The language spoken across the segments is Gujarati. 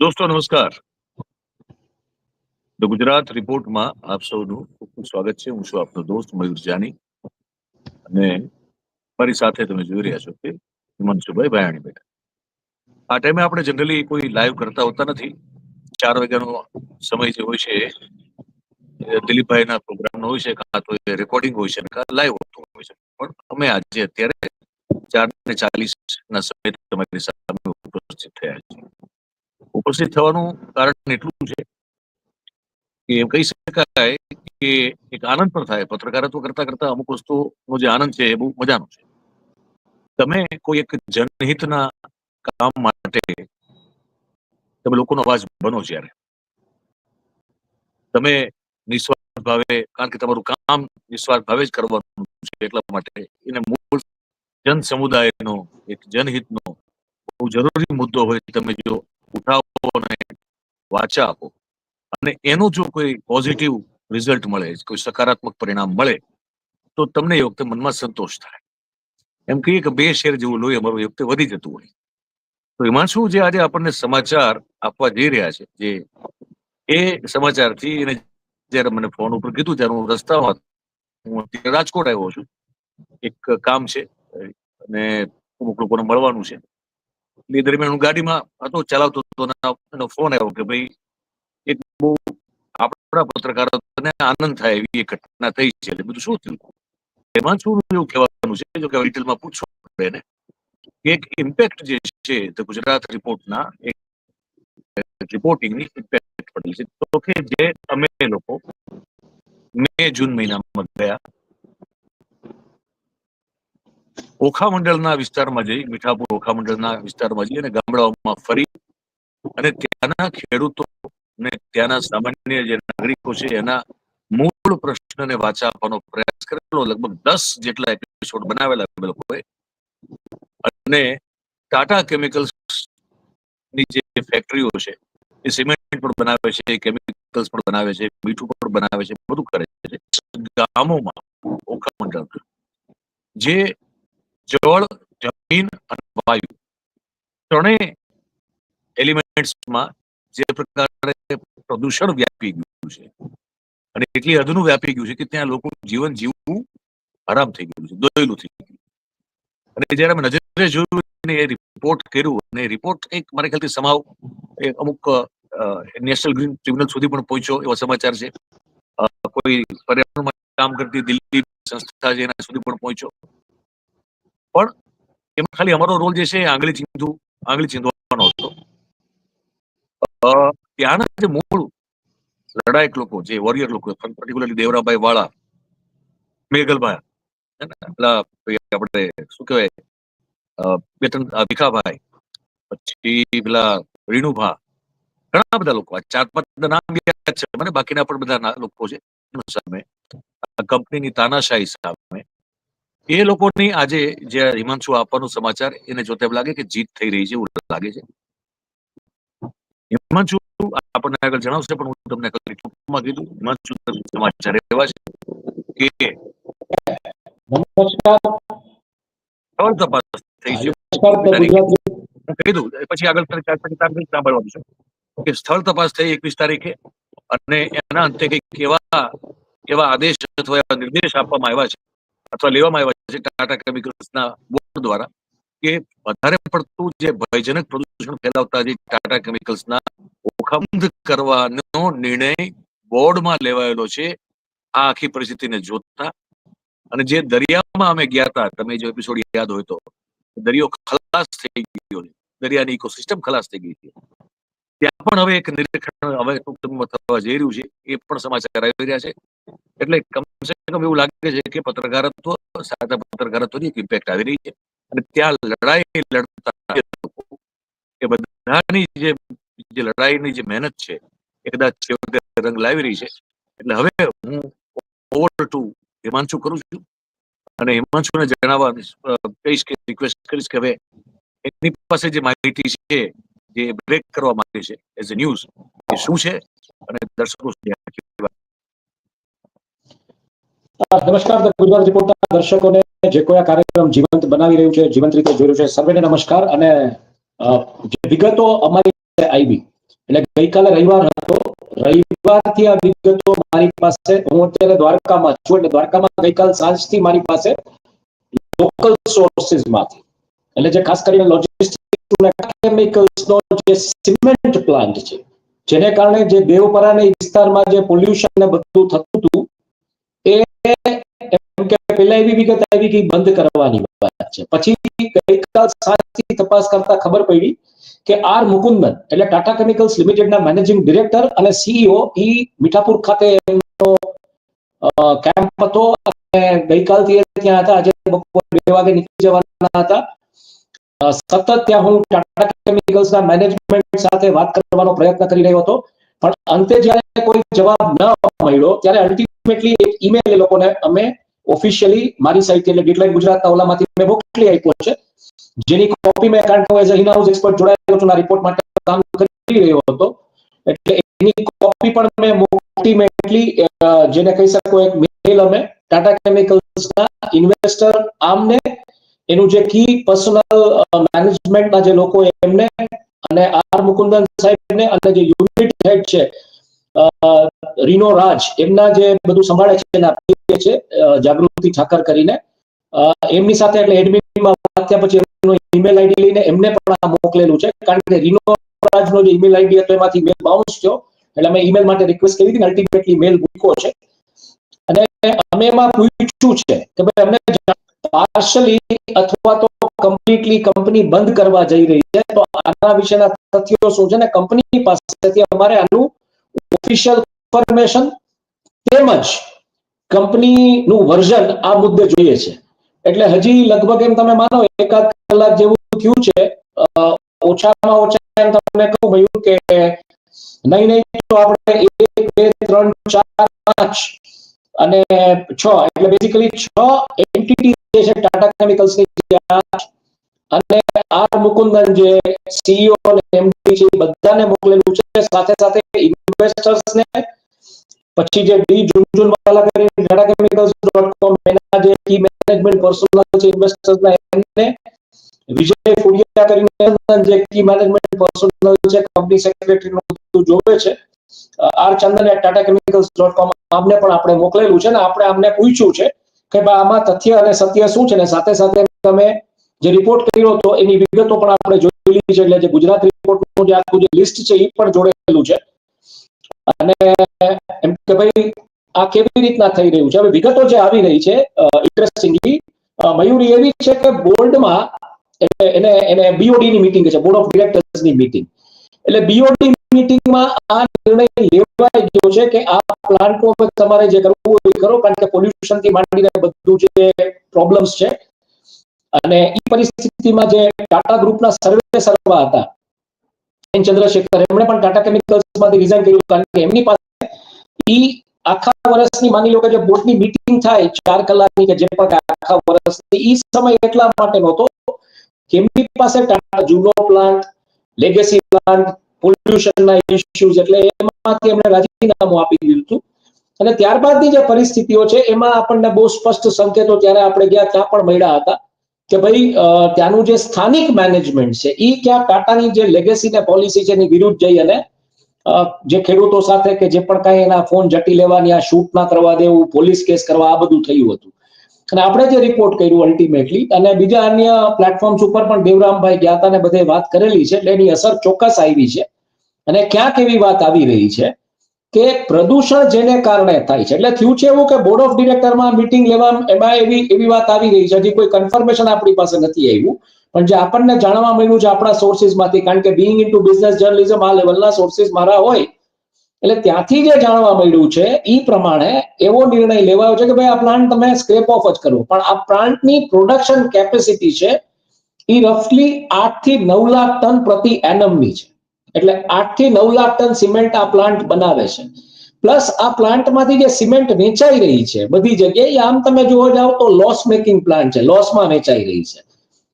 દોસ્તો, નમસ્કાર. ધ ગુજરાત રિપોર્ટમાં આપ સૌનું ખૂબ ખૂબ સ્વાગત છે. હું છું આપનો દોસ્ત મયુર જાની. અને મારી સાથે તમે જોઈ રહ્યા છો કે હિમાંશુભાઈ ભાયાણી બેઠા. આ ટાઈમે આપણે જનરલી કોઈ લાઈવ કરતા હોતા નથી. ચાર વાગ્યાનો સમય જે હોય છે દિલીપભાઈના પ્રોગ્રામનો હોય છે, કાં તો એ રેકોર્ડિંગ હોય છે, કાં લાઈવ હોતું હોય છે. પણ અમે આજે અત્યારે ચાર ને ચાલીસ ના સમય તમારી સામે ઉપસ્થિત થયા છીએ. ઉપસ્થિત થવાનું કારણ એટલું છે કે એમ કહી શકાય કે એક આનંદ પણ થાય. પત્રકારત્વ કરતા કરતા અમુક વસ્તુનો જે આનંદ છે એ બહુ મજાનો છે. તમે કોઈ એક જનહિતના કામ માટે તમે લોકોનો અવાજ બનો જ્યારે, તમે નિસ્વાર્થ ભાવે, કારણ કે તમારું કામ નિસ્વાર્થ ભાવે જ કરવાનું છે એટલા માટે એને મૂળ જન સમુદાયનો એક જનહિતનો બહુ જરૂરી મુદ્દો હોય. તમે જો અને વાચા આપો. અને એનું જો કોઈ પોઝિટિવ રિઝલ્ટ મળે, કોઈ સકારાત્મક પરિણામ મળે, તો તમને એ વખતે મનમાં સંતોષ થાય. એમ કહીએ કે બે શેર જેવું લોહી અમારું એ વખતે વધી જતું હોય. તો એમાં શું જે આજે આપણને સમાચાર આપવા જઈ રહ્યા છે. જે એ સમાચારથી એને જ્યારે મને ફોન ઉપર કીધું, ત્યારે હું રસ્તામાં. હું રાજકોટ આવ્યો છું. એક કામ છે, અને અમુક લોકોને મળવાનું છે. એ દરમિયાન હું ગાડીમાં હતો, ચલાવતો હતો એનો ફોન આવ્યો કે ભાઈ, એક બહુ આપણા પત્રકારોને આનંદ થાય એવી એક ઘટના થઈ છે. એટલે બધું શું થયું? એમાં શું એવું કહેવાનું છે? જો કે ડિટેલમાં પૂછવું એને. એક ઇમ્પેક્ટ જે છે, તો ગુજરાત રિપોર્ટના એક રિપોર્ટિંગની ઇમ્પેક્ટ પડેલી છે. તો કે જે અમે લોકો મે જૂન મહિનામાં ગયા ઓખા મંડળના વિસ્તારમાં જઈ, મીઠાપુર ઓખા મંડળના વિસ્તારમાં જઈ અને ગામડાઓમાં ફરી અને ત્યાંના ખેડૂતો અને ત્યાંના સામાન્ય જે નાગરિકો છે, એના મૂળ પ્રશ્નને વાચા આપવાનો પ્રયાસ કરેલો. લગભગ દસ જેટલા એપિસોડ બનાવેલા એ લોકોએ. અને ટાટા કેમિકલ્સની જે ફેક્ટરીઓ છે, એ સિમેન્ટ પણ બનાવે છે કેમિકલ્સ પણ બનાવે છે, મીઠું પણ બનાવે છે, બધું કરે છે. ગામોમાં ઓખા મંડળ જે જળ, જમીન અને વાયુ. ત્રણેય એલિમેન્ટ્સમાં જે પ્રકારે પ્રદૂષણ વ્યાપી ગયું છે. અને એટલી હદનું વ્યાપી ગયું છે કે ત્યાં લોકો જીવન જીવવું આરામ થઈ ગયું છે, દોયેલું થઈ ગયું અને જ્યારે અમે નજરે જોયું એ રિપોર્ટ કર્યું અને રિપોર્ટ એક મારા ખ્યાલથી સમાવ અમુક નેશનલ ગ્રીન ટ્રિબ્યુનલ સુધી પણ પહોંચ્યો એવા સમાચાર છે. કોઈ પર્યાવરણમાં કામ કરતી દિલ્હી સંસ્થા છે એના સુધી પણ પહોંચ્યો. પણ એમાં ખાલી અમારો રોલ જે છે આંગળી ચીંધુ, આંગળી ચીંધવાનો હતો. ત્યાંના જે મૂળ લડાયક લોકો, જે વોરિયર લોકો પર્ટિક્યુલરલી દેવરાભાઈ વાળા, મેઘલભાઈ આપણે શું કહેવાય? બે ત્રણ ભીખાભાઈ, પછી પેલા રીણુભા ઘણા બધા લોકો ચાર પાંચ નામ યાદ છે, મને બાકીના પણ બધા લોકો છે સામે. કંપનીની તાનાશાહી સામે એ લોકોની આજે જે હિમાંશુ આપવાનું સમાચાર એને જોતા એમ લાગે કે જીત થઈ રહી છે એવું લાગે છે. હિમાંશુ આપણને આગળ જણાવશે પણ હું તમને ટૂંકમાં કીધું હિમાંશુ સમાચાર એવા છે કે નમસ્કાર. તપાસ થઈ છે. પછી આગળ ચાર સાંભળવાનું છે. કે સ્થળ તપાસ થઈ એકવીસ તારીખે અને એના અંતે કંઈક એવા એવા આદેશ અથવા એવા નિર્દેશ આપવામાં આવ્યા છે. અથવા લેવામાં આવ્યા છે ટાટા કેમિકલ્સના બોર્ડ દ્વારા, કે વધારે પડતું જે ભયજનક પ્રદૂષણ ફેલાવતા જે ટાટા કેમિકલ્સના ઓખા કરવાનો નિર્ણય બોર્ડમાં લેવાયેલો છે, આ આખી પરિસ્થિતિને જોતા. અને જે દરિયામાં અમે ગયા હતા, તમે જો એપિસોડ યાદ હોય તો, દરિયો ખલાસ થઈ ગયો દરિયાની ઇકોસિસ્ટમ ખલાસ થઈ ગઈ છે. ત્યાં પણ હવે એક નિરીક્ષણ હવે ટૂંક થવા જઈ રહ્યું છે, એ પણ સમાચાર આવી રહ્યા છે. એટલે કમસે કમ એવું લાગે છે કે પત્રકારત્વ, સાચા પત્રકારત્વની એક ઇમ્પેક્ટ આવી રહી છે. અને ત્યાં લડાઈ લડતા એ બધાની જે જે લડાઈની જે મહેનત છે, એ કદાચ છેવટે રંગ લાવી રહી છે. એટલે હવે હું ઓવર ટુ હિમાંશુ કરું છું. અને હિમાંશુને જણાવવા કહીશ કે રિક્વેસ્ટ કરીશ કે હવે એની પાસે જે માહિતી છે, જે બ્રેક કરવા માંગે છે એઝ એ ન્યૂઝ એ શું છે? અને દર્શકો સુધી આખી વાત નમસ્કાર ગુજરાત રિપોર્ટના દર્શકોને જે કોઈ આ કાર્યક્રમ જીવંત બનાવી રહ્યું છે, જીવંત રીતે જોઈ રહ્યું છે, સર્વેને નમસ્કાર. અને જે વિગતો અમારી આવી, એટલે ગઈકાલે રવિવાર હતો. રવિવારથી આ વિગતો મારી પાસે, હું અત્યારે દ્વારકામાં છું, એટલે દ્વારકામાં ગઈકાલ સાંજથી મારી પાસે લોકલ સોર્સિસમાંથી એટલે જે ખાસ કરીને લોજિસ્ટિક કેમિકલ્સનો જે સિમેન્ટ પ્લાન્ટ છે, જેને કારણે જે દેવપરાના વિસ્તારમાં જે પોલ્યુશન ને બધું થતું હતું એ એમ કે પેલા એવી વિગત આવી કે બંધ કરવાની વાત છે. પછી ગઈકાલ સાંજથી તપાસ કરતા ખબર પડી કે આર મુકુંદન, એટલે ટાટા કેમિકલ્સ લિમિટેડના મેનેજિંગ ડિરેક્ટર અને સીઈઓ ઈ મીઠાપુર ખાતે એમનો કેમ્પ હતો અને ગઈકાલથી ત્યાં હતા. આજે બપોર બે વાગે નીકળી જવાના હતા. સતત ત્યાં હું ટાટા કેમિકલ્સના મેનેજમેન્ટ સાથે વાત કરવાનો પ્રયત્ન કરી રહ્યો હતો. પણ અંતે જ્યારે કોઈ જવાબ ન મળ્યો, ત્યારે અલ્ટિમેટલી એક ઈમેલ એ લોકોને અમે ઓફિશિયલી મારી સાઈડથી એટલે ડીટલાઇન ગુજરાતના ઓલામાંથી મેં મોકલી આપ્યો છે. જેની કોપી મેં, કારણ કે હું એઝ ઇન હાઉસ એક્સપર્ટ જોડાયેલો છું રિપોર્ટ માટે કામ કરી રહ્યો હતો. એટલે એની કોપી પણ મેં મોટીમેટલી જેને કહી શકો એક મેલ અમે ટાટા કેમિકલ્સના ઇન્વેસ્ટર આમને, એનું જે કી પર્સનલ મેનેજમેન્ટના જે લોકો એમને, અને આર મુકુંદન સાહેબને, અને જે યુનિટ હેડ છે રીનો રાજ એમના જે બધું સંભાળે છે એના છે જાગૃતિ ઠાકર કરીને એમની સાથે એટલે એડમિનમાં વાત થયા પછી એમનો ઈમેલ આઈડી લઈને એમને પણ આ મોકલેલું છે, કારણ કે રીનો રાજનો જે ઈમેલ આઈડી હતો એમાંથી મેલ બાઉન્સ થયો, એટલે અમે ઈમેલ માટે રિક્વેસ્ટ કરી હતી અલ્ટિમેટલી મેલ મૂક્યો છે. અને અમે એમાં પૂછ્યું છે કે ભાઈ અમને પાર્શલી અથવા તો કમ્પ્લીટલી કંપની બંધ કરવા જઈ રહી છે, તો આના વિશેના તથ્યો શું છે ને કંપની પાસેથી અમારે આનું ઓફિશિયલ ઇન્ફોર્મેશન તેમજ કંપનીનું વર્ઝન આ મુદ્દે જોઈએ છે. એટલે હજી લગભગ એમ તમે માનો એકાદ કલાક જેવું થયું છે ઓછામાં ઓછા એમ તમને કહું ભાઈ કે નહીં નહીં, તો આપણે એક, બે, ત્રણ, ચાર, પાંચ અને છ, એટલે બેઝિકલી છ એન્ટિટી જે છે ટાટા કેમિકલ્સની અને આર મુકુંદન જે સીઈઓ અને એમડી છે બધાને મોકલેલું છે. સાથે સાથે ઇન્વેસ્ટર્સ ને પછી જે ડી જુનજુનવાલા કરીને ટાટા કેમિકલ્સ ડોટ કોમ એના જે કી મેનેજમેન્ટ પર્સનલ છે ઇન્વેસ્ટર્સ ના, એમને વિજય ફુડિયા કરીને જે કી મેનેજમેન્ટ પર્સનલ છે કંપની સેક્રેટરી બધું જોવે છે. R Chandan Tata chemicals dot com આમને પણ આપણે મોકલેલું છે ને આપણે આમને પૂછ્યું છે કે ભાઈ આમાં તથ્ય અને સત્ય શું છે ને સાથે સાથે તમે જે રિપોર્ટ કર્યો હતો, એની વિગતો પણ આપણે જોઈ લીધી છે, એટલે જે ગુજરાત રિપોર્ટનું જે આખું જે લિસ્ટ છે એ પણ જોડેલું છે. અને એમ કે ભાઈ, આ કેવી રીતના થઈ રહ્યું છે? હવે વિગતો જે આવી રહી છે ઇન્ટરેસ્ટિંગલી મયુરી એવી છે કે બોર્ડમાં એટલે એને એને બીઓડી ની મીટિંગ છે બોર્ડ ઓફ ડિરેક્ટર્સની મીટિંગ એટલે બીઓડી મીટિંગમાં આ નિર્ણય લેવાઈ ગયો છે કે આ પ્લાન્ટનું હવે તમારે જે કરવું હોય કરો, કારણ કે પોલ્યુશનથી માંડીને બધું જે પ્રોબ્લેમ્સ છે અને એ પરિસ્થિતિમાં જે ટાટા ગ્રુપના સર્વે સર્વા હતા ચંદ્રશેખર, એમણે પણ ટાટા કેમિકલ્સમાંથી રિઝાઇન કર્યું, કારણ કે એમની પાસે ઈ આખા વર્ષની, માની લો કે જે બોર્ડની મીટિંગ થાય ચાર કલાકની કે જે પણ આખા વર્ષની, ઈ સમય એટલા માટે નહોતો કે એમની પાસે ટાટા જૂનો પ્લાન્ટ લેગેસી પ્લાન્ટ પોલ્યુશનના ઇશ્યુઝ એટલે એમાંથી એમણે રાજીનામું આપી દીધું હતું. અને ત્યારબાદની જે પરિસ્થિતિઓ છે, એમાં આપણને બહુ સ્પષ્ટ સંકેતો ત્યારે આપણે ગયા, ત્યાં પણ મળ્યા હતા. કે ભાઈ ત્યાંનું જે સ્થાનિક મેનેજમેન્ટ છે એ ક્યાં ટાટાની જે લેગેસી ને પોલિસી છે, એની વિરુદ્ધ જઈ અને જે ખેડૂતો સાથે કે જે પણ કાંઈ એના ફોન જટી લેવાની, આ શૂટ ના કરવા દેવું પોલીસ કેસ કરવા, આ બધું થયું હતું. અને આપણે જે રિપોર્ટ કર્યું અલ્ટિમેટલી અને બીજા અન્ય પ્લેટફોર્મ્સ ઉપર પણ દેવરામભાઈ ગયા હતા ને બધે વાત કરેલી છે, એટલે એની અસર ચોક્કસ આવી છે. અને ક્યાંક એવી વાત આવી રહી છે કે પ્રદૂષણ જેને કારણે થાય છે. એટલે થયું છે એવું કે બોર્ડ ઓફ ડિરેક્ટરમાં મીટિંગ લેવા એમાં એવી એવી વાત આવી રહી છે, હજી કોઈ કન્ફર્મેશન આપણી પાસે નથી આવ્યું. પણ જે આપણને જાણવા મળ્યું છે આપણા સોર્સિસમાંથી કારણ કે બિંગ ઇન્ટુ બિઝનેસ જર્નલિઝમ આ લેવલના સોર્સિસ મારા હોય, એટલે ત્યાંથી જે જાણવા મળ્યું છે એ પ્રમાણે એવો નિર્ણય લેવાયો છે કે ભાઈ આ પ્લાન્ટ તમે સ્ક્રેપ ઓફ જ કરો. પણ આ પ્લાન્ટની પ્રોડક્શન કેપેસિટી છે એ રફલી આઠથી નવ લાખ ટન પ્રતિ એનમની છે. એટલે આઠથી નવ લાખ ટન સિમેન્ટ આ પ્લાન્ટ બનાવે છે. પ્લસ આ પ્લાન્ટમાંથી જે સિમેન્ટ વેચાઈ રહી છે, બધી જગ્યાએ આમ તમે જોવા જાઓ તો લોસ મેકિંગ પ્લાન્ટ છે લોસમાં વેચાઈ રહી છે.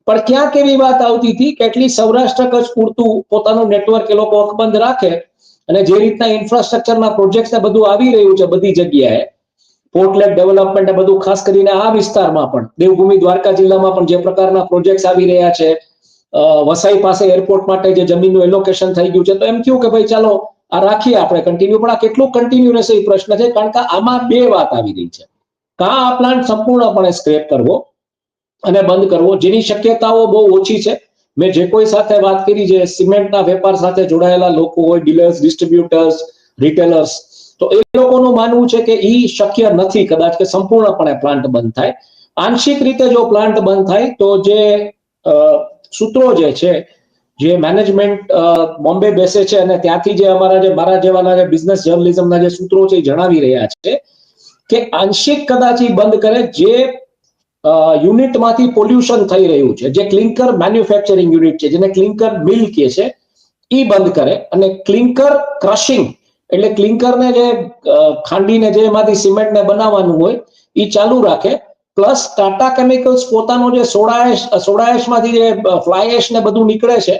પણ ક્યાં કેવી વાત આવતી હતી? કે એટલી સૌરાષ્ટ્ર કચ્છ પૂરતું પોતાનું નેટવર્ક એ લોકો અકબંધ રાખે અને જે રીતના ઇન્ફ્રાસ્ટ્રક્ચરના પ્રોજેક્ટ ને બધું આવી રહ્યું છે બધી જગ્યાએ પોર્ટલેટ ડેવલપમેન્ટ બધું ખાસ કરીને આ વિસ્તારમાં પણ, દેવભૂમિ દ્વારકા જિલ્લામાં પણ જે પ્રકારના પ્રોજેક્ટ આવી રહ્યા છે વસાઈ પાસે એરપોર્ટ માટે જે જમીનનું એલોકેશન થઈ ગયું છે, તો એમ થયું કે ભાઈ ચાલો, આ રાખીએ આપણે કન્ટિન્યુ પણ આ કેટલું કન્ટિન્યુ રહેશે એ પ્રશ્ન છે, કારણ કે આમાં બે વાત આવી રહી છે. કાં આ પ્લાન્ટ સંપૂર્ણપણે સ્ક્રેપ કરવો અને બંધ કરવો? જેની શક્યતાઓ બહુ ઓછી છે. મેં જે કોઈ સાથે વાત કરી, જે સિમેન્ટના વેપાર સાથે જોડાયેલા લોકો હોય ડીલર્સ ડિસ્ટ્રીબ્યુટર્સ રિટેલર્સ તો એ લોકોનું માનવું છે કે એ શક્ય નથી કદાચ કે સંપૂર્ણપણે પ્લાન્ટ બંધ થાય. આંશિક રીતે જો પ્લાન્ટ બંધ થાય, તો જે સૂત્રો જે છે, જે મેનેજમેન્ટ બોમ્બે બેસે છે અને ત્યાંથી જે અમારા જે, મારા જેવાના જે બિઝનેસ જર્નલિઝમના જે સૂત્રો છે એ જણાવી રહ્યા છે કે આંશિક કદાચ બંધ કરે જે યુનિટમાંથી પોલ્યુશન થઈ રહ્યું છે, જે ક્લિંકર મેન્યુફેક્ચરિંગ યુનિટ છે, જેને ક્લિંકર મિલ કહે છે એ બંધ કરે અને ક્લિંકર ક્રશિંગ એટલે ક્લિંકરને જે ખાંડીને જે એમાંથી સિમેન્ટને બનાવવાનું હોય એ ચાલુ રાખે પ્લસ ટાટા કેમિકલ્સ પોતાનો જે સોડા એશ જે ફ્લાય એશ ને બધું નીકળે છે,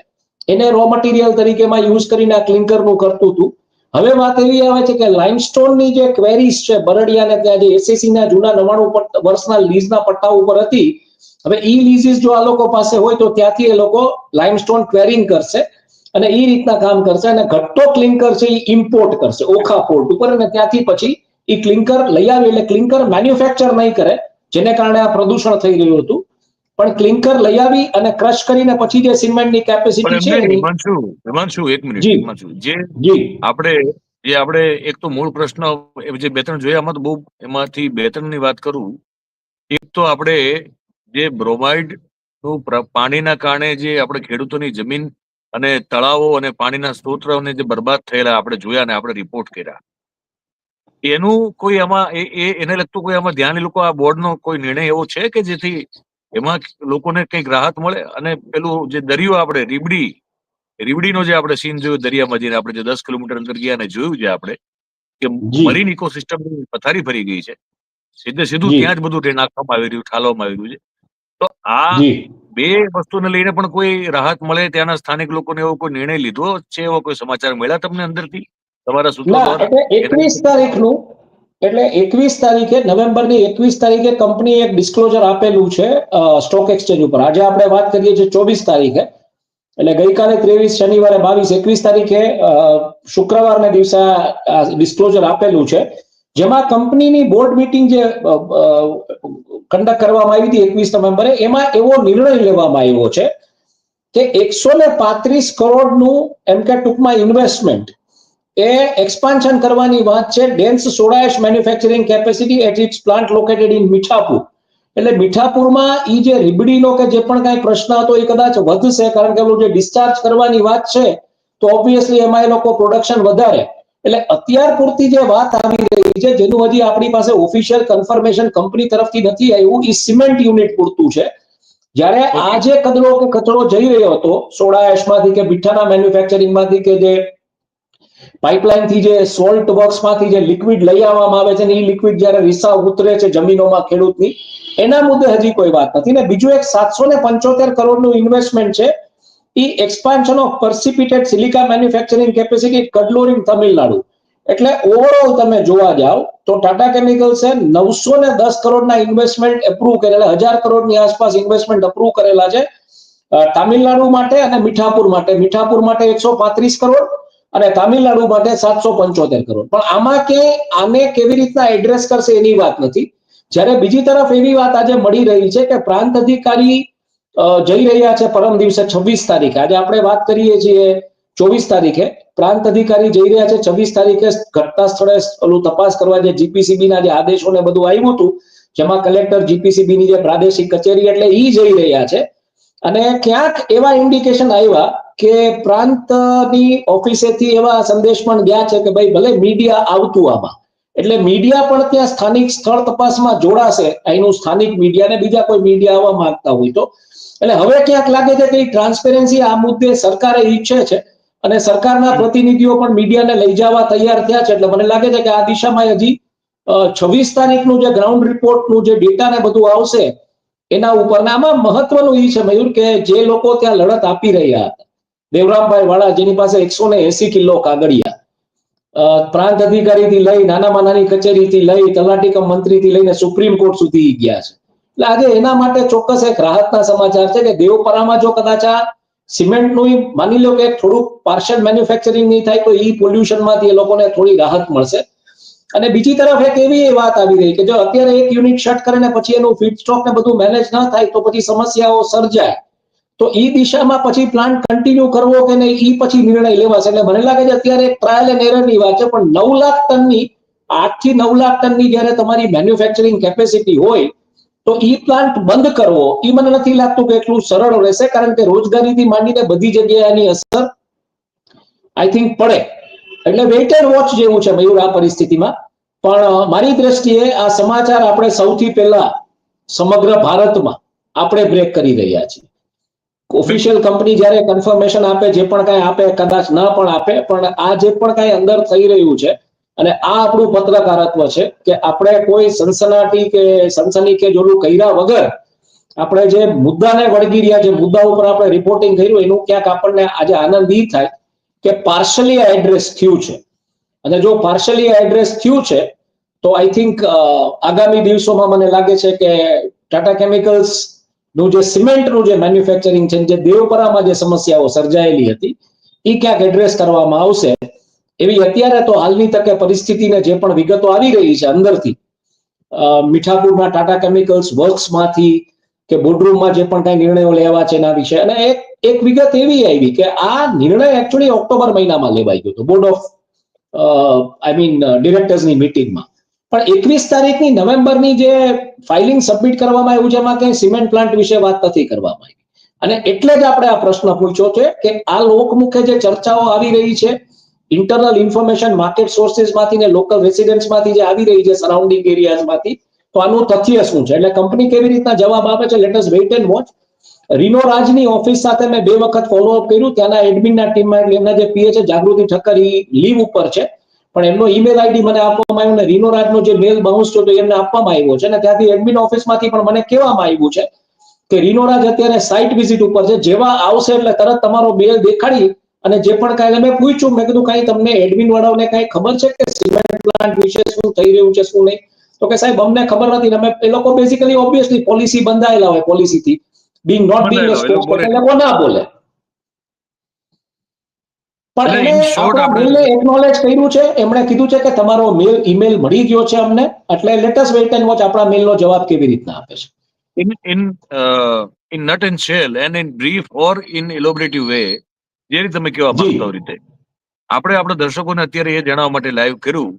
એને રો મટીરિયલ તરીકેમાં યુઝ કરીને આ ક્લિંકરનું કરતું હતું. હવે વાત એવી આવે છે કે લાઇમસ્ટોનની જે ક્વેરીઝ છે બરડિયા ને ત્યાં જે એસએસસી ના જૂના નવાણું વર્ષના લીઝના પટ્ટા ઉપર હતી. હવે ઈ લીઝીસ જો આ લોકો પાસે હોય તો ત્યાંથી એ લોકો લાઇમસ્ટોન ક્વેરિંગ કરશે અને એ રીતના કામ કરશે અને ઘટ્ટો ક્લિંકર છે એ ઇમ્પોર્ટ કરશે, ઓખા પોર્ટ ઉપર અને ત્યાંથી પછી એ ક્લિંકર લઈ આવે એટલે ક્લિંકર મેન્યુફેક્ચર નહીં કરે જેને કારણે આ પ્રદૂષણ થઈ રહ્યું હતું. પણ ક્લિંકર લઈ આવી અને ક્રશ કરીને પછી જે સિમેન્ટની કેપેસિટી છે હિમાંશુ એક મિનિટ જે. જી આપણે જે આપણે એક તો મૂળ પ્રશ્ન જે બે ત્રણ જોયા આમાં તો બહુ એમાંથી બે ત્રણની વાત કરું. એક તો આપણે જે બ્રોમાઇડનું પાણીના કારણે જે આપણે ખેડૂતોની જમીન અને તળાવો અને પાણીના સ્ત્રોતોને જે બરબાદ થયેલા આપણે જોયા ને આપણે રિપોર્ટ કર્યા. એનું કોઈ આમાં એ એને લગતું કોઈ આમાં ધ્યાન એ લોકો આ બોર્ડનો કોઈ નિર્ણય એવો છે કે જેથી એમાં લોકોને કંઈક રાહત મળે? અને પેલું જે દરિયો આપણે રીબડી રીબડીનો જે આપણે સીન જોયો દરિયામાં જઈને આપણે જે દસ કિલોમીટર અંદર ગયા અને જોયું છે આપણે કે. મરીન ઇકોસિસ્ટમ પથારી ફરી ગઈ છે. સીધે સીધું ત્યાં જ બધું નાખવામાં આવી રહ્યું ઠાલવામાં આવી રહ્યું છે. તો આ બે વસ્તુને લઈને પણ કોઈ રાહત મળે ત્યાંના સ્થાનિક લોકોને એવો કોઈ નિર્ણય લીધો છે એવો કોઈ સમાચાર મળ્યા તમને અંદરથી? તમારા સૂત્રો એટલે એકવીસ તારીખનું એટલે એકવીસ તારીખે નવેમ્બરની એકવીસ તારીખે કંપનીએ એક ડિસ્ક્લોઝર આપેલું છે સ્ટોક એક્સચેન્જ ઉપર. આજે આપણે વાત કરીએ છીએ ચોવીસ તારીખે. એટલે ગઈકાલે ત્રેવીસ શનિવારે બાવીસ એકવીસ તારીખે શુક્રવારના દિવસે ડિસ્ક્લોઝર આપેલું છે. જેમાં કંપનીની બોર્ડ મિટિંગ જે કન્ડક્ટ કરવામાં આવી હતી એકવીસ નવેમ્બરે એમાં એવો નિર્ણય લેવામાં આવ્યો છે કે એકસો ને પાંત્રીસ કરોડનું એમ કે ટૂંકમાં ઇન્વેસ્ટમેન્ટ એ એક્સપાન્શન કરવાની વાત છે. Dense soda ash manufacturing capacity at its plant located in Mithapur એટલે મીઠાપુરમાં ઈ જે રીબડીનો કે જે પણ કાંઈ પ્રશ્ન હતો એ કદાચ વધશે કારણ કે એનું જે ડિસ્ચાર્જ કરવાની વાત છે તો ઓબ્વિયસલી એમાં એ લોકો પ્રોડક્શન વધારે. એટલે અત્યાર પૂરતી જે વાત આવી રહી છે જેનું હજી આપણી પાસે ઓફિશિયલ કન્ફર્મેશન કંપની તરફથી નથી આવ્યું એ સિમેન્ટ યુનિટ પૂરતું છે. જ્યારે આ જે કદરો કે કચરો જઈ રહ્યો હતો સોડા એશમાંથી કે મીઠાના મેન્યુફેક્ચરિંગમાંથી કે જે પાઇપલાઇનથી જે સોલ્ટ વર્ક્સ જે લિક્વિડ લઈ આવવામાં આવે છે ને એ લિક્વિડ જ્યારે રિસાવ ઉતરે છે જમીનોમાં ખેડૂતની, એના મુદ્દે હજી કોઈ વાત નથી. ને બીજું એક સાતસો ને પંચોતેર કરોડનું ઇન્વેસ્ટમેન્ટ છે. ઈ expansion of precipitated silica manufacturing capacity Cuddalore in Tamil Nadu એટલે ઓવરઓલ તમે જોવા જાવ તો ટાટા કેમિકલ્સે નવસો ને દસ કરોડના ઇન્વેસ્ટમેન્ટ એપ્રુવ કરેલા, હજાર કરોડની આસપાસ ઇન્વેસ્ટમેન્ટ અપ્રૂવ કરેલા છે તામિલનાડુ માટે અને મીઠાપુર માટે. મીઠાપુર માટે એકસો પાંત્રીસ કરોડ અને તામિલનાડુ માટે સાતસો પંચોતેર કરોડ. પણ આમાં કે આને કેવી રીતના એડ્રેસ કરશે એની વાત નથી. જ્યારે બીજી તરફ એવી વાત આજે મળી રહી છે કે પ્રાંત અધિકારી જઈ રહ્યા છે પરમ દિવસે છવ્વીસ તારીખે. આજે આપણે વાત કરીએ છીએ ચોવીસ તારીખે. પ્રાંત અધિકારી જઈ રહ્યા છે છવ્વીસ તારીખે ઘટના સ્થળે ઓલું તપાસ કરવા જે જીપીસીબી ના જે આદેશો ને બધું આવ્યું હતું, જેમાં કલેક્ટર જીપીસીબી ની જે પ્રાદેશિક કચેરી એટલે ઈ જઈ રહ્યા છે. અને ક્યાંક એવા ઇન્ડિકેશન આવ્યા કે પ્રાંતની ઓફિસેથી એવા સંદેશ પણ ગયા છે કે ભાઈ ભલે મીડિયા આવતું આમાં એટલે મીડિયા પણ ત્યાં સ્થાનિક સ્થળ તપાસમાં જોડાશે અહીંનું સ્થાનિક મીડિયા ને બીજા કોઈ મીડિયા આવવા માંગતા હોય તો. એટલે હવે ક્યાંક લાગે છે કે ટ્રાન્સપેરન્સી આ મુદ્દે સરકારે ઈચ્છે છે અને સરકારના પ્રતિનિધિઓ પણ મીડિયાને લઈ જવા તૈયાર થયા છે એટલે મને લાગે છે કે આ દિશામાં હજી છવ્વીસ તારીખનું જે ગ્રાઉન્ડ રિપોર્ટનું જે ડેટા ને બધું આવશે એના ઉપર ને આમાં મહત્વનું એ છે મયુર કે જે લોકો ત્યાં લડત આપી રહ્યા હતા. દેવરામભાઈ વાળા જેની પાસે એકસો ને એસી કિલો કાગળિયા. પ્રાંત અધિકારીથી લઈ, નાનામાં નાની કચેરી થી લઈ, તલાટી કમ મંત્રીથી લઈને સુપ્રીમ કોર્ટ સુધી ગયા છે. એટલે આજે એના માટે ચોક્કસ એક રાહતના સમાચાર છે કે દેવપરામાં જો કદાચ આ સિમેન્ટનું ઈ માની લો કે થોડુંક પાર્શિયલ મેન્યુફેક્ચરિંગ નહીં થાય, તો ઈ પોલ્યુશનમાંથી એ લોકોને થોડી રાહત મળશે. અને બીજી તરફ એક એવી વાત આવી રહી કે જો અત્યારે એક યુનિટ શટ કરે ને પછી એનું ફીડ સ્ટોક ને બધું મેનેજ ન થાય, તો પછી સમસ્યાઓ સર્જાય. તો ઈ દિશામાં પછી પ્લાન્ટ કન્ટિન્યુ કરવો કે નહીં એ પછી નિર્ણય લેવાશે. એટલે મને લાગે છે અત્યારે ટ્રાયલ એન્ડ એરરની વાત છે, પણ નવ લાખ ટનની આઠથી નવ લાખ ટનની જ્યારે તમારી મેન્યુફેક્ચરિંગ કેપેસિટી હોય, તો ઈ પ્લાન્ટ બંધ કરવો એ મને નથી લાગતું કે એટલું સરળ રહેશે, કારણ કે રોજગારીથી માંડીને બધી જગ્યાએ આની અસર આઈ થિંક પડે. એટલે વેઇટ એન્ડ વોચ જેવું છે મયુર આ પરિસ્થિતિમાં. પણ મારી દ્રષ્ટિએ આ સમાચાર આપણે સૌથી પહેલા સમગ્ર ભારતમાં આપણે બ્રેક કરી રહ્યા છીએ. ઓફિશિયલ કંપની જ્યારે કન્ફર્મેશન આપે, જે પણ કાંઈ આપે, કદાચ ન પણ આપે, પણ આ જે પણ કાંઈ અંદર થઈ રહ્યું છે, અને આ આપણું પત્રકારત્વ છે કે આપણે કોઈ સનસનાટી કે સનસની કે જોડું કર્યા વગર આપણે જે મુદ્દાને વળગી રહ્યા, જે મુદ્દા ઉપર આપણે રિપોર્ટિંગ કર્યું, એનું ક્યાંક આપણને આજે આનંદ ઈ થાય કે પાર્શલી એડ્રેસ થયું છે. અને જો પાર્શલી એડ્રેસ થયું છે, તો આઈ થિંક આગામી દિવસોમાં મને લાગે છે કે ટાટા કેમિકલ્સ નું જે સિમેન્ટનું જે મેન્યુફેક્ચરિંગ છે જે દેવપરામાં જે સમસ્યાઓ સર્જાયેલી હતી એ ક્યાંક એડ્રેસ કરવામાં આવશે. એવી અત્યારે તો હાલની તકે પરિસ્થિતિને જે પણ વિગતો આવી રહી છે અંદરથી મીઠાપુરના ટાટા કેમિકલ્સ વર્ક્સમાંથી કે બોર્ડરૂમમાં જે પણ કઈ નિર્ણયો લેવા છે એના વિશે, અને એક એક વિગત એવી આવી કે આ નિર્ણય એકચ્યુઅલી ઓક્ટોબર મહિનામાં લેવાઈ ગયો હતો બોર્ડ ઓફ આઈ મીન ડિરેક્ટર્સની મિટિંગમાં પણ એકવીસ તારીખની નવેમ્બરની જે ફાઇલિંગ સબમિટ કરવામાં આવ્યું છે, એમાં કઈ સિમેન્ટ પ્લાન્ટ વિશે વાત નથી કરવામાં આવી. અને એટલે જ આપણે આ પ્રશ્ન પૂછ્યો છે કે આ લોકમુખે જે ચર્ચાઓ આવી રહી છે ઇન્ટરનલ ઇન્ફોર્મેશન માર્કેટ સોર્સિસમાંથી ને લોકલ રેસિડેન્ટમાંથી જે આવી રહી છે સરાઉન્ડિંગ એરિયાઝમાંથી તો આનું તથ્ય શું છે? એટલે કંપની કેવી રીતના જવાબ આપે છે? Let us wait and watch રીનો રાજની ઓફિસ સાથે મેં બે વખત ફોલોઅપ કર્યું. ત્યાંના એડમિનના ટીમમાં એમના જે પીએ છે, જાગૃતિ ઠક્કર, ઈ લીવ ઉપર છે. પણ એમનો ઈમેલ આઈડી મને આપવામાં આવ્યો ને રીનો રાજનો જે મેલ બાઉન્સ થયો તો એમને આપવામાં આવ્યો છે. અને ત્યાંથી એડમિન ઓફિસમાંથી પણ મને કહેવામાં આવ્યું છે કે રીનોરાજ અત્યારે સાઇટ વિઝિટ ઉપર છે. જેવા આવશે એટલે તરત તમારો મેલ દેખાડી અને જે પણ કાંઈ મેં પૂછ્યું મેં કીધું કાંઈ તમને એડમિન વાળાઓને કાંઈ ખબર છે કે સિમેન્ટ પ્લાન્ટ વિશે શું થઈ રહ્યું છે શું નહીં? તો કે સાહેબ અમને ખબર નથી. અમે એ લોકો બેઝિકલી ઓબ્વિયસલી પોલિસી બંધાયેલા હોય પોલિસીથી બિંગ નોટ બિંગ. એ લોકો ના બોલે. પણ આપણે- એકનોલેજ કર્યું છે એમણે કીધું છે કે તમારો મેલ ઈમેલ મળી ગયો છે અમને એટલે લેટેસ્ટ વેઇટ એન્ડ વોચ આપણા મેલનો જવાબ કેવી રીતના આપે છે in in uh, in nut and shell and in brief or in elaborative way જે રીતે તમે કહેવા જી. માંગતા રીતે આપણે આપણા દર્શકોને અત્યારે એ જણાવવા માટે લાઈવ કર્યું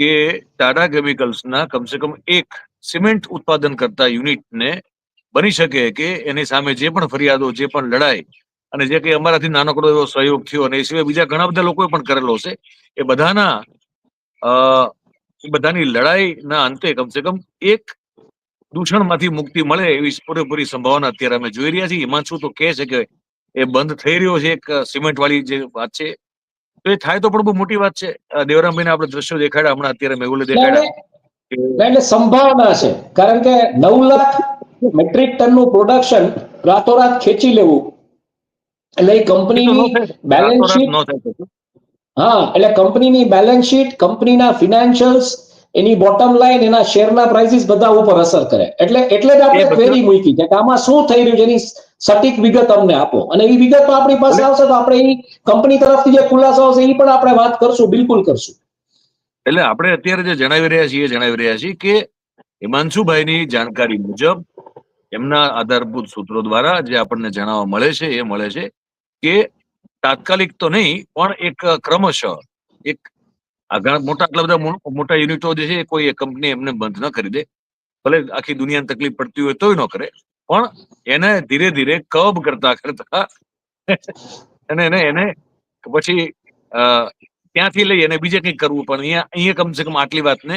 કે ટાટા કેમિકલ્સના કમસે કમ એક સિમેન્ટ ઉત્પાદન કરતા યુનિટને બની શકે કે એની સામે જે પણ ફરિયાદો જે પણ લડાઈ અને જે કંઈ અમારાથી નાનકડો એવો સહયોગ થયો અને એ સિવાય બીજા ઘણા બધા લોકોએ પણ કરેલો હશે, એ બધાના બધાની લડાઈના અંતે કમસે કમ એક દૂષણમાંથી મુક્તિ મળે એવી પૂરેપૂરી સંભાવના અત્યારે અમે જોઈ રહ્યા છીએ. હિમાંશુ તો કહે છે કે એ બંધ થઈ રહ્યો છે, એક સિમેન્ટ વાળી જે વાત છે. તો એ થાય તો પણ બહુ મોટી વાત છે. દેવરામભાઈને આપણે દ્રશ્યો દેખાડ્યા, હમણાં અત્યારે મેહુલે દેખાડ્યા. એટલે સંભાવના છે. કારણ કે નવ લાખ મેટ્રિક ટનનું પ્રોડક્શન રાતોરાત ખેંચી લેવું એટલે એ કંપનીની બેલેન્સ શીટ. હા એટલે કંપનીની બેલેન્સ શીટ કંપનીના ફિનાન્શિયલ્સ એની બોટમ લાઈન એના શેરના પ્રાઇસીસ બધા ઉપર અસર કરે. એટલે એટલે જ આપણે ક્વેરી મૂકી છે કે આમાં શું થઈ રહ્યું છે એની સટીક વિગત અમને આપો. અને એ વિગત આપણી પાસે આવશે તો આપણે એ કંપની તરફથી જે ખુલાસો આવશે એ પણ આપણે વાત કરશું બિલકુલ કરશું. એટલે આપણે અત્યારે જે જણાવી રહ્યા છીએ એ જણાવી રહ્યા છીએ કે હિમાંશુભાઈની જાણકારી મુજબ એમના આધારભૂત સૂત્રો દ્વારા જે આપણને જણાવવા મળે છે એ મળે છે. કે તાત્કાલિક તો નહીં, પણ એક ક્રમશઃ, એક મોટા આટલા બધા મોટા યુનિટો જે છે કોઈ કંપની એમને બંધ ન કરી દે. ભલે આખી દુનિયાને તકલીફ પડતી હોય તોય ન કરે, પણ એને ધીરે ધીરે કબ કરતા કરતા અને એને એને પછી ત્યાંથી લઈ અને બીજે કંઈક કરવું પણ અહીંયા અહીંયા કમસે કમ આટલી વાતને,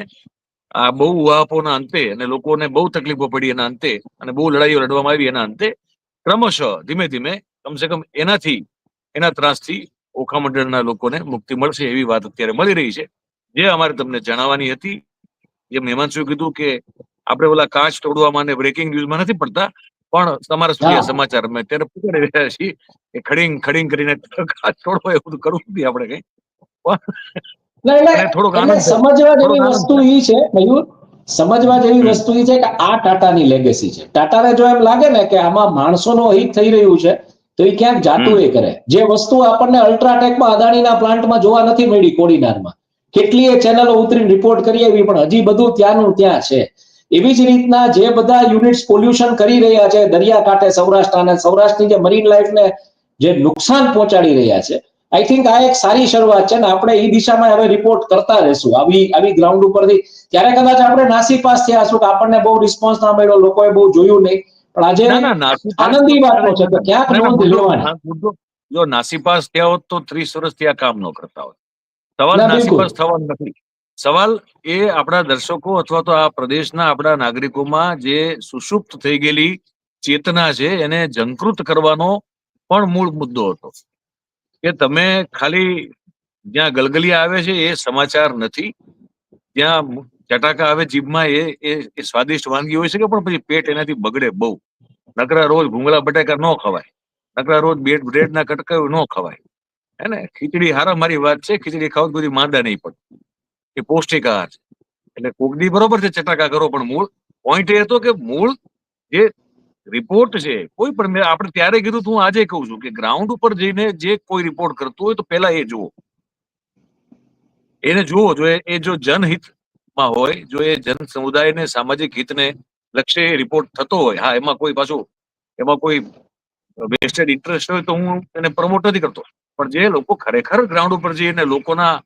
આ બહુ ઉહાપોના અંતે અને લોકોને બહુ તકલીફો પડી એના અંતે અને બહુ લડાઈઓ લડવામાં આવી એના અંતે, ક્રમશઃ ધીમે ધીમે કમસે કમ એનાથી એના ત્રાસથી ઓખા મંડળના લોકોને મુક્તિ મળશે એવી વાત અત્યારે મળી રહી છે. જે અમારે તમને જણાવવાની હતી જેમ હિમાંશુએ કીધું કે આપણે ઓલા કાચ તોડવામાં અને બ્રેકિંગ ન્યૂઝમાં નથી પડતા પણ તમારા સુધી સમાચાર અમે અત્યારે પૂછી રહ્યા છીએ કે ખડીંગ ખડીંગ કરીને કાચ તોડવો એવું બધું કરવું નથી આપણે કઈ. છે. સમજવા જેવી વસ્તુ એ છે મયુર સમજવા જેવી વસ્તુ એ છે કે આ ટાટાની લેગેસી છે. ટાટાને જો એમ લાગે ને કે આમાં માણસોનો હિત થઈ રહ્યું છે તો એ ક્યાંક જાતું એ કરે. જે વસ્તુ આપણને અલ્ટ્રાટેકમાં અદાણીના પ્લાન્ટમાં જોવા નથી મળી કોડીનારમાં. કેટલીય ચેનલો ઉતરીને રિપોર્ટ કરી આવી પણ હજી બધું ત્યાંનું ત્યાં છે. એવી જ રીતના જે બધા યુનિટ્સ પોલ્યુશન કરી રહ્યા છે દરિયાકાંઠે સૌરાષ્ટ્ર અને સૌરાષ્ટ્રની જે મરીન લાઈફને જે નુકસાન પહોંચાડી રહ્યા છે આઈ થિંક આ એક સારી શરૂઆત છે ને આપણે એ દિશામાં હવે રિપોર્ટ કરતા રહેશું. આવી આવી ગ્રાઉન્ડ ઉપરથી. ત્યારે કદાચ આપણે નાસીપાસ થયા છું કે આપણને બહુ રિસ્પોન્સ ના મળ્યો લોકોએ બહુ જોયું નહીં. પણ આજે આનંદની છે જો નાસીપાસ થયા હોત તો ત્રીસ વર્ષથી આ કામ ન કરતા હોત સવાલ નાસીપાસ થવાનો નથી. સવાલ એ આપણા દર્શકો અથવા તો આ પ્રદેશના આપણા નાગરિકોમાં જે સુષુપ્ત થઈ ગયેલી ચેતના છે એને જંકૃત કરવાનો પણ મૂળ મુદ્દો હતો. કે તમે ખાલી જ્યાં ગલગલિયા આવે છે એ સમાચાર નથી જ્યાં ચટાકા આવે જીભમાં એ, એ- સ્વાદિષ્ટ વાનગી હોય શકે પણ પછી પેટ એનાથી બગડે બહુ. નકરા રોજ ભૂંગળા બટાકા ન ખવાય. નકરા રોજ બેડ બ્રેડ ના કટકાયું ન ખવાય. હે ને? ખીચડી હારા મારી વાત છે. ખીચડી ખાવ બધી માંદા નહીં પડે. એ પૌષ્ટિક આહાર છે. એટલે કોકદી બરોબર છે ચટાકા કરો, પણ મૂળ પોઈન્ટ એ હતો કે મૂળ જે રિપોર્ટ છે, કોઈ પણ મેં આપણે ત્યારે કીધું હું આજે કહું છું કે ગ્રાઉન્ડ ઉપર જઈને જે કોઈ રિપોર્ટ કરતું હોય તો પહેલા એ જુઓ. એને જુઓ જો એ- જો જો જનહિતમાં હોય, જો એ જન સમુદાયને સામાજિક હિતને લક્ષ્ય રિપોર્ટ થતો હોય, હા, એમાં કોઈ પાછું, એમાં કોઈ વેસ્ટેડ ઇન્ટરેસ્ટ હોય તો હું એને પ્રમોટ નથી કરતો. પણ જે લોકો ખરેખર ગ્રાઉન્ડ ઉપર જઈને લોકોના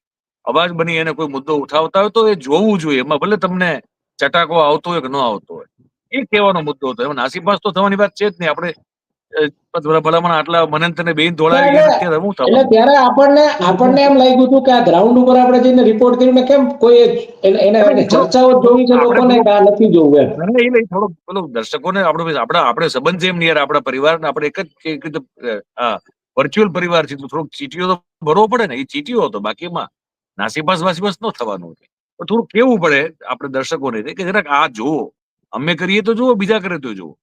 અવાજ બની એને કોઈ મુદ્દો ઉઠાવતા હોય તો એ જોવું જોઈએ. એમાં ભલે તમને ચટાકો આવતો હોય કે ન આવતો હોય. એ કહેવાનો મુદ્દો હતો એમાં નાસીપાસ તો થવાની વાત છે જ નહીં. આપણે ભલામણ આટલા મનંતને બેન દોડાવી ગયા હું એટલે ત્યારે આપણને આપણને એમ લાગ્યું હતું કે આ ગ્રાઉન્ડ ઉપર આપણે જઈને રિપોર્ટ કરીને કેમ કોઈ એને એને એને ચર્ચાઓ જોવી છે લોકોને કે આ નથી જોવું એમ. ના, ના, એ લઈ થોડોક પેલો દર્શકોને આપણે આપણા આપણે સંબંધ છે એમ નહીં યાર આપણા પરિવાર આપણે એક જ એક વર્ચ્યુઅલ પરિવાર છે થોડુંક ચીટીઓ તો ભરવો પડે ને એ ચીટીઓ હતો બાકીમાં નાસીપાસ વાસીપાસ ન થવાનું હતું થોડું કેવું પડે આપણે દર્શકોને કે જરાક આ જુઓ અમે કરીએ તો જુઓ બીજા કરે તો જુઓ.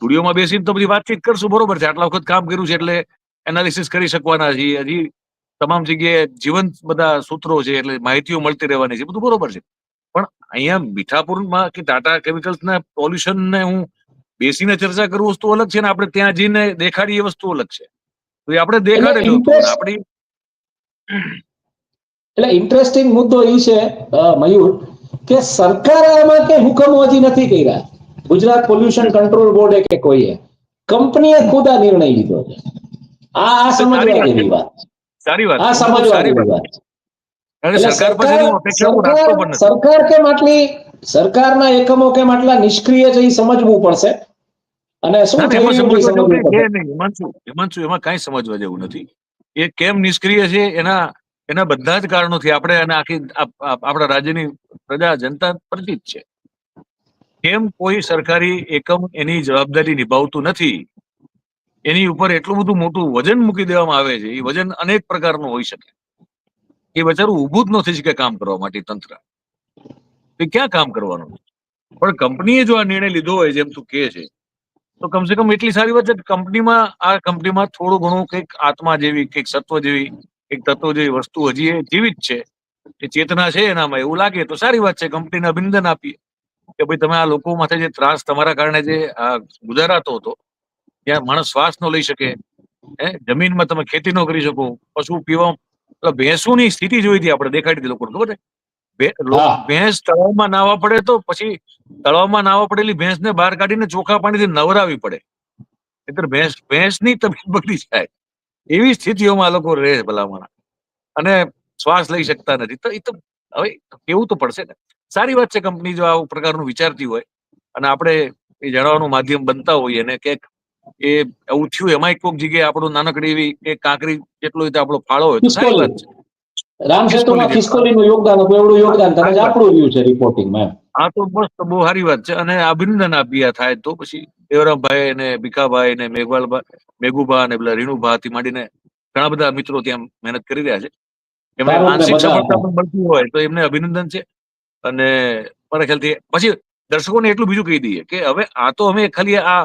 સ્ટુડિયોમાં બેસીને તો બધી વાતચીત કરશું. બરોબર છે. આટલા વખત કામ કર્યું છે એટલે એનાલિસિસ કરી શકવાના છીએ. હજી તમામ જગ્યાએ જીવંત બધા સૂત્રો છે એટલે માહિતીઓ મળતી રહેવાની છે. બધું બરોબર છે. પણ અહીંયા મીઠાપુરમાં કે ટાટા કેમિકલ્સના પોલ્યુશન ને હું બેસીને ચર્ચા કરું વસ્તુ અલગ છે ને આપણે ત્યાં જઈને દેખાડી એ વસ્તુ અલગ છે. તો એ આપણે દેખાડેલું આપણી એટલે ઇન્ટરેસ્ટિંગ મુદ્દો એ છે મયુર કે સરકાર આમાં કે હુકમો હજી નથી કર્યા. ગુજરાત પોલ્યુશન કંટ્રોલ બોર્ડે કે કોઈએ કંપનીએ ખુદ આ નિર્ણય લીધો છે. આ આ સમજવા જેવી વાત. સારી વાત આ સમજવા જેવી વાત. સરકાર કેમ આટલી સરકારના એકમો કેમ આટલા નિષ્ક્રિય છે એ સમજવું પડશે? અને શું. હિમાંશુ એમાં કાંઈ સમજવા જેવું નથી. એ કેમ નિષ્ક્રિય છે એના એના બધા જ કારણોથી આપણે અને આખી આપ- આપ- આપણા રાજ્યની પ્રજા જનતા પરિચિત છે. કેમ કોઈ સરકારી એકમ એની જવાબદારી નિભાવતું નથી? એની ઉપર એટલું બધું મોટું વજન મૂકી દેવામાં આવે છે. એ વજન અનેક પ્રકારનું હોઈ શકે. એ બચારું ઊભું જ નથી કે કામ કરવા માટે તંત્ર. એ ક્યાં કામ કરવાનું? પણ કંપનીએ જો આ નિર્ણય લીધો હોય, જેમ તું કહે છે, તો કમસે કમ એટલી સારી વાત છે કે કંપનીમાં, આ કંપનીમાં થોડું ઘણું કંઈક આત્મા જેવી, કંઈક સત્વ જેવી એક તત્વ જેવી વસ્તુ હજી એ જીવિત છે. એ ચેતના છે એનામાં એવું લાગે તો સારી વાત છે. કંપનીને અભિનંદન આપીએ. કે ભાઈ તમે આ લોકો માથે જે ત્રાસ તમારા કારણે જે ગુજારાતો હતો ત્યાં માણસ શ્વાસ ન લઈ શકે હે? જમીનમાં તમે ખેતી ન કરી શકો પશુ પીવા એટલે ભેંસોની સ્થિતિ જોઈ હતી આપણે દેખાડી હતી લોકોને ખબર છે. ભેંસ તળાવમાં નાવા પડે તો પછી તળાવમાં નાવા પડેલી ભેંસને બહાર કાઢીને ચોખા પાણીથી નવરાવી પડે. એટલે ભેંસ ભેંસની તબિયત બગડી જાય. એવી સ્થિતિઓમાં આ લોકો રહે ભલામણ. અને શ્વાસ લઈ શકતા નથી. તો એ તો હવે કેવું તો પડશે ને? સારી વાત છે કંપની જો આવું પ્રકારનું વિચારતી હોય અને આપણે એ જણાવવાનું માધ્યમ બનતા હોઈએ અને ક્યાંક એ એવું થયું એમાં કોઈક જગ્યાએ આપણું નાનકડી એવી એક કાંકરી જેટલો રીતે આપણો ફાળો હોય તો સારી વાત છે. રામ સેતુમાં ખિસકોલીનું યોગદાન હતું એવડું યોગદાન તમે આપણું રહ્યું છે રિપોર્ટિંગમાં આ તો મસ્ત બહુ સારી વાત છે અને અભિનંદન આપીએ થાય તો પછી દેવરામભાઈ ને ભીખાભાઈ ને મેઘવાલભાઈ મેઘુભા ને પેલા રીણુભા થી માંડીને ઘણા બધા મિત્રો ત્યાં મહેનત કરી રહ્યા છે. એમને સફળતા પણ મળતી હોય તો એમને અભિનંદન છે. અને મારા ખ્યાલથી પછી દર્શકોને એટલું બીજું કહી દઈએ કે હવે આ તો અમે ખાલી આ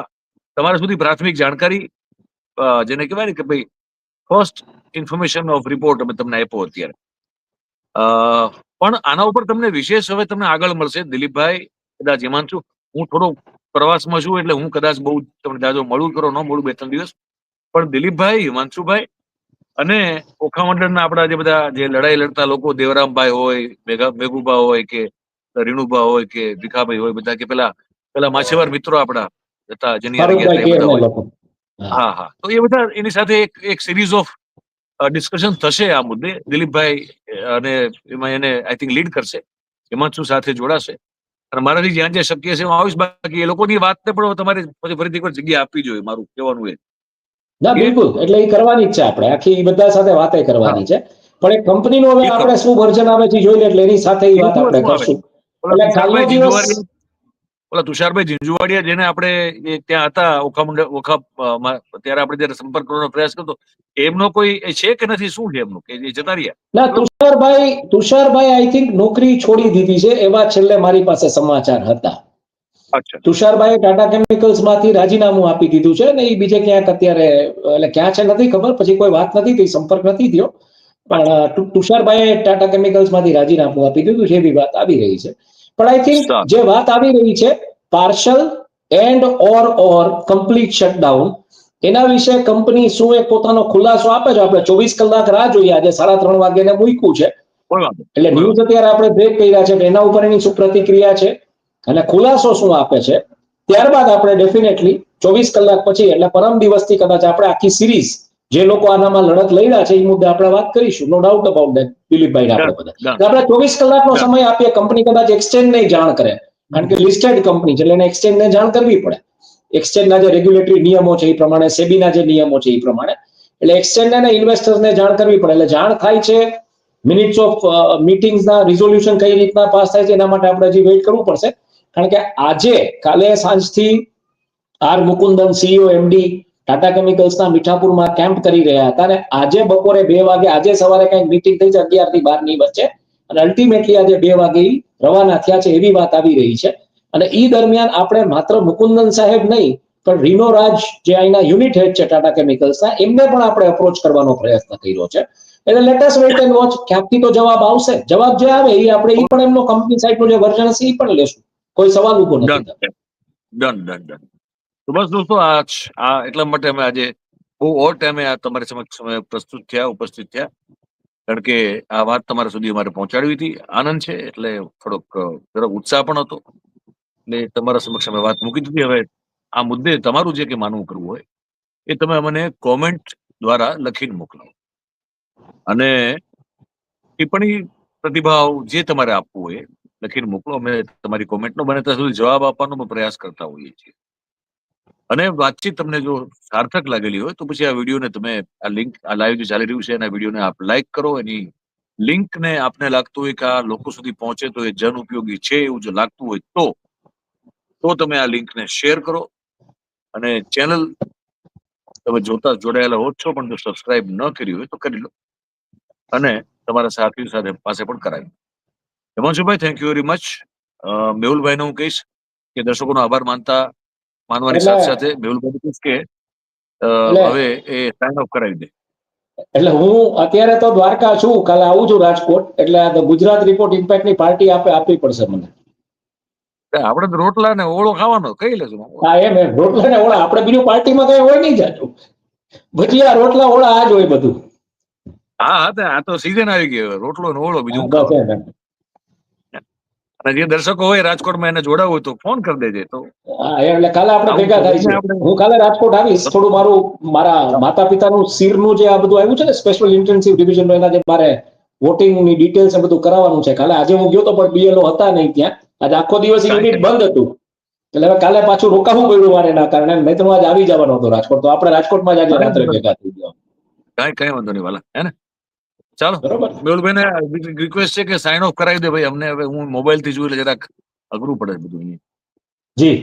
તમારા સુધી પ્રાથમિક જાણકારી જેને કહેવાય ને કે ભાઈ ફર્સ્ટ ઇન્ફોર્મેશન ઓફ રિપોર્ટ અમે તમને આપ્યો અત્યારે. પણ આના ઉપર તમને વિશેષ હવે તમને આગળ મળશે. દિલીપભાઈ, કદાચ હિમાંશુ, હું થોડો પ્રવાસમાં છું એટલે હું કદાચ બહુ તમને જાજો મળું કરો ન મળું બે ત્રણ દિવસ. પણ દિલીપભાઈ, હિમાંશુભાઈ અને ઓખા મંડળના આપણા જે બધા જે લડાઈ લડતા લોકો દેવરામભાઈ હોય મેઘા મેઘુભા હોય કે રીણુભા હોય કે ભીખાભાઈ હોય બધા કે પેલા પેલા માછીમાર મિત્રો આપણા હતા જેની હા. હા તો એ બધા એની સાથે એક એક સિરીઝ ઓફ ડિસ્કશન થશે આ મુદ્દે. દિલીપભાઈ અને એમાં એને આઈ થિંક લીડ કરશે. હિમાંશુ સાથે જોડાશે. અને મારાથી જ્યાં જ્યાં શક્ય છે હું આવીશ. બાકી એ લોકોની વાતને પણ તમારે પછી ફરીથી જગ્યા આપવી જોઈએ મારું કહેવાનું એ. ના બિલકુલ. એટલે એ કરવાની જ છે આપણે. આખી બધા સાથે વાતે કરવાની છે. પણ કંપની કંપનીનું હવે આપણે શું વર્ઝન આવે છે જોઈ લે એટલે એની સાથે એ વાત આપણે કરશું. એટલે કાલનો તુષારભાઈ દિવસ- ઓલા તુષારભાઈ ઝીંઝુવાડિયા જેને આપણે ત્યાં હતા ઓખા ઓખા ત્યારે આપણે જયારે સંપર્ક કરવાનો પ્રયાસ કરતો એમનો કોઈ એ છે કે નથી? શું છે એમનું? કે જે જતા રહ્યા? ના તુષારભાઈ તુષારભાઈ આઈ થિંક નોકરી છોડી દીધી છે. એવા છેલ્લે મારી પાસે સમાચાર હતા. અચ્છા. તુષારભાઈએ ટાટા કેમિકલ્સમાંથી રાજીનામું આપી દીધું છે ને એ બીજે ક્યાંક અત્યારે એટલે ક્યાં છે નથી ખબર પછી કોઈ વાત નથી થઈ સંપર્ક નથી થયો. પણ તુષારભાઈ ટાટા કેમિકલ્સમાંથી રાજીનામું આપી દીધું છે એવી વાત આવી રહી છે. પણ આઈ થિંક જે વાત આવી રહી છે partial and or or complete shutdown એના વિશે કંપની શું એક પોતાનો ખુલાસો આપે છે? આપણે ચોવીસ કલાક રાહ જોઈએ આજે સાડા ત્રણ વાગ્યાને મૂક્યું છે. એટલે ન્યૂઝ અત્યારે આપણે બ્રેક કર્યા છે એના ઉપર એની શું પ્રતિક્રિયા છે? અને ખુલાસો શું આપે છે? ત્યારબાદ આપણે ડેફિનેટલી ચોવીસ કલાક પછી એટલે પરમ દિવસથી કદાચ આપણે આખી સિરીઝ જે લોકો આનામાં લડત લડ્યા છે એ મુદ્દે આપણે વાત કરીશું. No doubt about that Dilipbhai આપણે બધા. આપણે ચોવીસ કલાકનો સમય આપીએ કંપની કદાચ એક્સચેન્જ નહીં જાણ કરે. કારણ કે લિસ્ટેડ કંપની છે એટલે એને exchange ને જાણ કરવી પડે. એક્સચેન્જના જે રેગ્યુલેટરી નિયમો છે એ પ્રમાણે સેબીના જે નિયમો છે એ પ્રમાણે. એટલે એક્સચેન્જ અને ઇન્વેસ્ટર્સને જાણ કરવી પડે. એટલે જાણ થાય છે મિનિટ્સ ઓફ મિટિંગ્સના રિઝોલ્યુશન કઈ રીતના પાસ થાય છે એના માટે આપણે હજી વેઇટ કરવું પડશે. કારણ કે આજે, કાલે સાંજથી R Mukundan CEO MD Tata કેમિકલ્સના મીઠાપુરમાં કેમ્પ કરી રહ્યા હતા અને આજે બપોરે બે વાગે, આજે સવારે કંઈક મીટિંગ થઈ છે અગિયારથી બારની વચ્ચે. અને અલ્ટિમેટલી આજે બે વાગે રવાના થયા છે એવી વાત આવી રહી છે. અને ઈ દરમિયાન આપણે માત્ર મુકુંદન સાહેબ નહીં, પણ રીનો રાજ જે અહીંના યુનિટ હેડ છે ટાટા કેમિકલ્સના એમને પણ આપણે અપ્રોચ કરવાનો પ્રયત્ન કર્યો છે. એટલે લેટેસ્ટ વેટ એન્ડ વોચ ક્યાંકથી તો જવાબ આવશે? જવાબ જે આવે એ આપણે એ પણ એમનો કંપની સાઈડનું જે વર્ઝન હશે એ પણ લેશું. કોઈ સવાલ ઊભો નથી ડન ડન ડન તો બસ દોસ્તો આ એટલા માટે અમે આજે બહુ ઓર ટાઈમે આ તમારી સમક્ષ અમે પ્રસ્તુત થયા ઉપસ્થિત થયા. કારણ કે આ વાત તમારા સુધી અમારે પહોંચાડવી હતી. આનંદ છે એટલે થોડોક જરાક ઉત્સાહ પણ હતો. એટલે તમારા સમક્ષ અમે વાત મૂકી દીધી. હવે આ મુદ્દે તમારું જે કે માનવું કરવું હોય એ તમે અમને કોમેન્ટ દ્વારા લખીને મોકલો. અને ટિપ્પણી પ્રતિભાવ જે તમારે આપવું હોય લખીને મોકલો. અમે તમારી કોમેન્ટનો બને ત્યાં સુધી જવાબ આપવાનો પ્રયાસ કરતા હોઈએ છીએ. અને વાતચીત તમને જો સાર્થક લાગેલી હોય તો પછી આ વિડીયોને તમે, આ લિંક આ લાઈવ જે ચાલી રહ્યું છે એના વિડીયોને આપ લાઈક કરો. એની લિંકને આપને લાગતું હોય કે આ લોકો સુધી પહોંચે તો એ જન ઉપયોગી છે એવું જો લાગતું હોય તો તો તમે આ લિંકને શેર કરો. અને ચેનલ તમે જોતા જોડાયેલા હો છો પણ જો સબસ્ક્રાઇબ ન કરી હોય તો કરી લો. અને તમારા સાથીઓ સાથે પાસે પણ કરાવી હિમાંશુભાઈ થેન્ક યુ વેરી મચ મેહુલભાઈને હું કહીશ કે દર્શકોનો આભાર માનતા માનવાની સાથે સાથે મેહુલભાઈ કહીશ કે હવે એ સાઇન ઓફ કરાવી દે. એટલે હું અત્યારે તો દ્વારકા છું કાલે આવું છું રાજકોટ એટલે ગુજરાત રિપોર્ટ ઇમ્પેક્ટની પાર્ટી આપે આપવી પડશે મને. આપણે રોટલા ને ઓળો ખાવાનો કઈ લેશું. હા એમ એમ. રોટલા ને ઓળા આપણે બીજું પાર્ટીમાં કઈ હોય નહીં જાજુ ભજીયા રોટલા ઓળા આ જ હોય બધું. હા હા આ તો સીઝન આવી ગયો રોટલો ને ઓળો બીજું બસ ખાવાનું. એમ એમ. અને જે દર્શકો હોય રાજકોટમાં એને જોડાવું તો ફોન કરી દેજે તો. હા એટલે કાલે આપણે ભેગા છે. હું કાલે રાજકોટ આવીશ. થોડું મારું મારા માતા પિતાનું સિરનું જે આ બધું આવ્યું છે ને સ્પેશિયલ ઇન્ટેન્સિવ ડિવિઝન એના જે મારે વોટિંગની ડિટેલ્સ એ બધું કરાવવાનું છે. કાલે આજે હું ગયો તો પણ બીએલઓ હતા નહીં ત્યાં. આજે આખો દિવસ યુનિટ બંધ હતું. એટલે હવે કાલે પાછું રોકાવું પડ્યું મારે એના કારણે. નહીં તો હું આજે આવી જવાનો હતો રાજકોટ. તો આપણે રાજકોટમાં જ આજે રાત્રે ભેગા થઈ ગયા કઈ કઈ વાંધો નહીં વાલા. હે ને? ચાલો મેહુલભાઈ ને રિક્વેસ્ટ છે કે સાઇન ઓફ કરાવી દે ભાઈ. અમને હવે હું મોબાઈલથી જોઈ લે જરાક અઘરું પડે બધું જી.